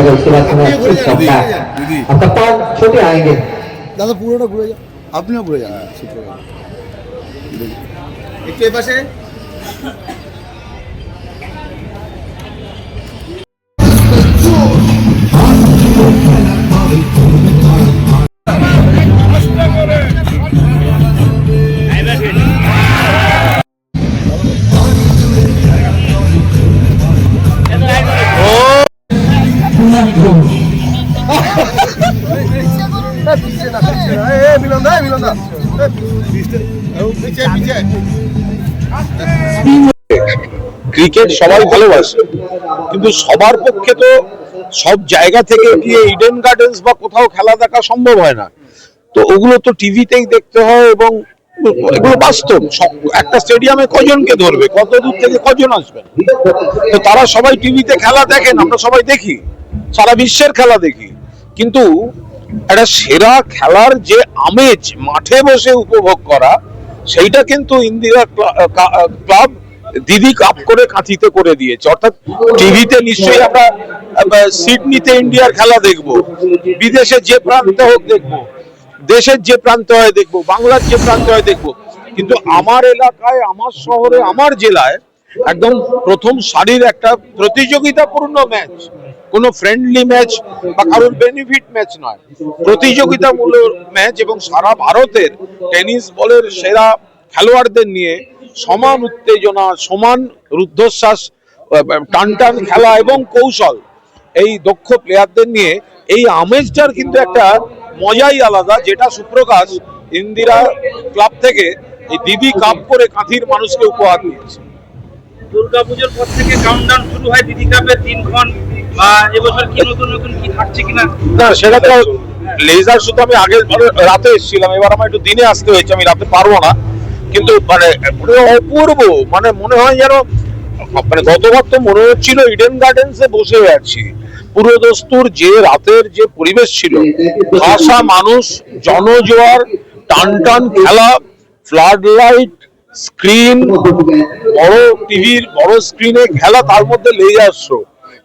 लगा उसके बाद थोड़ा ठीक चौका अब कप्तान छोटे आएंगे দাদা পুরোটা ঘুরে যান আপনিও ঘুরে যান সূত্র একটু এপাশে মিলন ক্রিকেট সবাই ভালোবাসে, কিন্তু সবার পক্ষে তো সব জায়গা থেকে গিয়ে ইডেন গার্ডেন্স বা কোথাও খেলা দেখা সম্ভব হয় না। তো ওগুলো তো টিভিতেই দেখতে হয় এবং এগুলো বাস্তব। একটা স্টেডিয়ামে কজনকে ধরবে? কত দূর থেকে কজন আসবে? তো তারা সবাই টিভিতে খেলা দেখেন, আমরা সবাই দেখি। সারা বিশ্বের খেলা দেখি। কিন্তু একটা সেরা খেলার যে আমেজ মাঠে বসে উপভোগ করা, সেইটা কিন্তু ইন্দিরা ক্লাব দিদি কাপ করে কাঁথিতে করে দিয়েছে। অর্থাৎ টিভিতে নিশ্চয়ই আমরা সিডনিতে ইন্ডিয়ার খেলা দেখব, বিদেশে যে প্রান্তে হোক দেখব, দেশের যে প্রান্তে হয় দেখব, বাংলার যে প্রান্ত হয় দেখব। কিন্তু আমার এলাকায়, আমার শহরে, আমার জেলায় একদম প্রথম সারির একটা প্রতিযোগিতাপূর্ণ ম্যাচ কোনো ফ্রেন্ডলি ম্যাচ বা কারোর বেনিফিট ম্যাচ নয়। প্রতিযোগিতামূলক ম্যাচ এবং সারা ভারতের টেনিস বলের সেরা খেলোয়াড়দের নিয়ে সমান উত্তেজনা সমান রুদ্ধশ্বাস আহ, টান টান খেলা এবং কৌশল এই দক্ষ প্লেয়ারদের নিয়ে এই আমেজটার কিন্তু একটা মজাই আলাদা যেটা সুপ্রকাশ ইন্দিরা ক্লাব থেকে এই দিদি কাপ করে কাঁথির মানুষকে উপহার দিয়েছে। দুর্গাপুজোর পর থেকে কাউন্টডাউন শুরু হয় দিদি কাপের দিনক্ষণ লেজার শুধু আমি রাতে এসেছিলাম, এবার আমার একটু দিনে আসতে হয়েছে, আমি রাতে পারব না। কিন্তু মানে পুরো অপূর্ব মানে মনে হয় যেন মানে গতবার তো মনে হচ্ছিল ইডেন বসে আছি। পুরো দস্তুর যে রাতের যে পরিবেশ ছিল, ভাষা মানুষ, জনজোয়ার টান টান খেলা ফ্লাড লাইট স্ক্রিন বড় টিভির বড় স্ক্রিনে খেলা, তার মধ্যে লেজার শো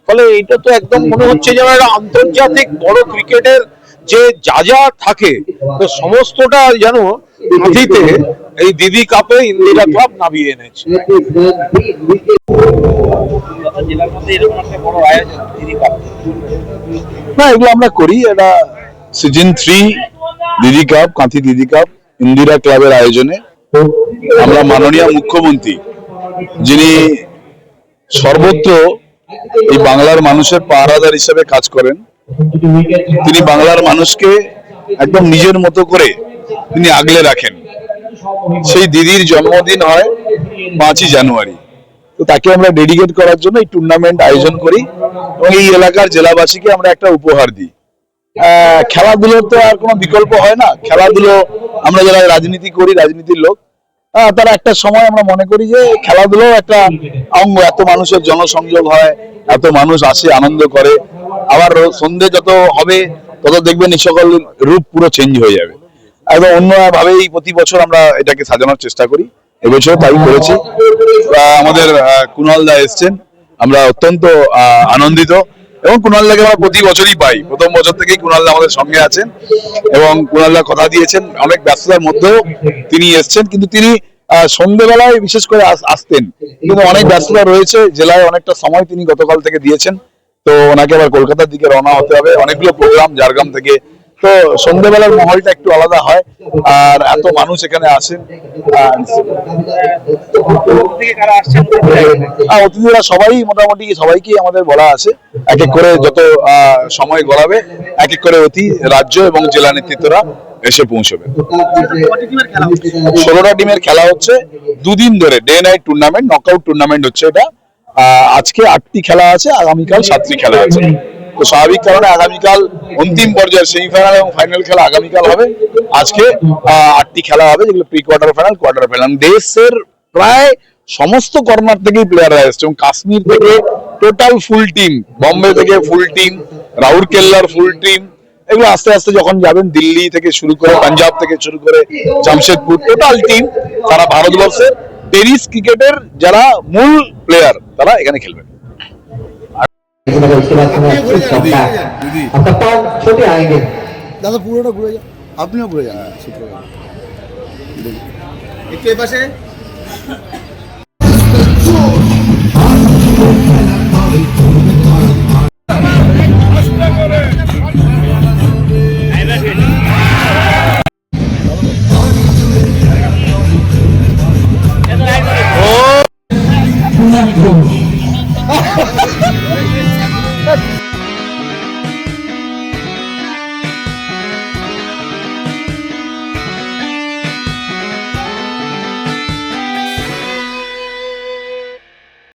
ফলে এটা তো একদম মনে হচ্ছে যেন একটা আন্তর্জাতিক বড় ক্রিকেটের যে যা যা থাকে তো সমস্তটা যেন কাঁথিতে এই দিদি কাপে ইন্দিরা ক্লাব নামিয়ে এনেছে। না এগুলো আমরা করি। এটা season three Didi cup Kanthi Didi cup Indira ক্লাবের আয়োজনে। আমরা মাননীয় মুখ্যমন্ত্রী যিনি সর্বত্র এই বাংলার মানুষের পাহারাদার হিসেবে কাজ করেন। তিনি বাংলার মানুষকে একদম নিজের মতো করে তিনি আগলে রাখেন। সেই দিদির জন্মদিন হয় পাঁচই জানুয়ারি। তো তাকে আমরা ডেডিকেট করার জন্য এই টুর্নামেন্ট আয়োজন করি এবং এই এলাকার জেলাবাসীকে আমরা একটা উপহার দিই। আহ, খেলাধুলোর তো আর কোনো বিকল্প হয় না। খেলাধুলো আমরা যারা রাজনীতি করি রাজনীতির লোক তারা একটা সময় আমরা মনে করি যে খেলাধুলো একটা অঙ্গ, এত মানুষের জনসংযোগ হয়, এত মানুষ আসে, আনন্দ করে। আবার সন্ধে যত হবে, তত দেখবেন এই সকল রূপ পুরো চেঞ্জ হয়ে যাবে। একদম অন্য ভাবেই প্রতি বছর আমরা এটাকে সাজানোর চেষ্টা করি। এবছর তাই করেছি। আমাদের কুণাল দা এসছেন। আমরা অত্যন্ত আনন্দিত। এবং কুণালদাকে আমরা প্রতি বছরই পাই। প্রথম বছর থেকেই কুণালদা আমাদের সঙ্গে আছেন এবং কুণালদা কথা দিয়েছেন। অনেক ব্যস্ততার মধ্যেও তিনি এসছেন, কিন্তু তিনি সন্ধ্যেবেলায় বিশেষ করে আসতেন। কিন্তু অনেক ব্যস্ততা রয়েছে, জেলায় অনেকটা সময় তিনি গতকাল থেকে দিয়েছেন। তো ওনাকে আবার কলকাতার দিকে রওনা হতে হবে। অনেকগুলো প্রোগ্রাম ঝাড়গ্রাম থেকে তো সন্ধ্যেবেলার মহলটা একটু আলাদা হয়, আর এত মানুষ এখানে আসেন অতিথিরা সবাই, মোটামুটি সবাইকেই আমাদের বলা আছে। এক এক করে যত সময় গড়াবে, এক এক করে অতি রাজ্য এবং জেলা নেতৃত্বরা এসে পৌঁছবে। ষোলোটা টিমের খেলা হচ্ছে। দুদিন ধরে day night tournament, knockout tournament হচ্ছে এটা। আজকে আটটি খেলা আছে, আগামীকাল সাতটি খেলা আছে। তো স্বাভাবিক কারণে আগামীকাল অন্তিম পর্যায়ের সেমিফাইনাল এবং ফাইনাল খেলা আগামীকাল হবে। আজকে আটটি খেলা হবে, যেগুলো pre quarter final quarter final দেশের প্রায় সমস্ত কর্নার থেকেই প্লেয়াররা এসছে। এবং কাশ্মীর থেকে টোটাল ফুল টিম বম্বে থেকে ফুল টিম রাহুল কেল্লার ফুল টিম এগুলো আস্তে আস্তে যখন যাবেন, দিল্লি থেকে শুরু করে, পাঞ্জাব থেকে শুরু করে, জামশেদপুর টোটাল টিম তারা ভারতবর্ষের টেরিস ক্রিকেটের যারা মূল প্লেয়ার তারা এখানে খেলবেন। उसके बाद हमें घुरे जान, चौका घुरे जान, दीदी। अब कप्तान छोटे आएंगे দাদা পুরোটা ঘুরে যান আপনিও ঘুরে যান শুক্রবার একটু এই পাশে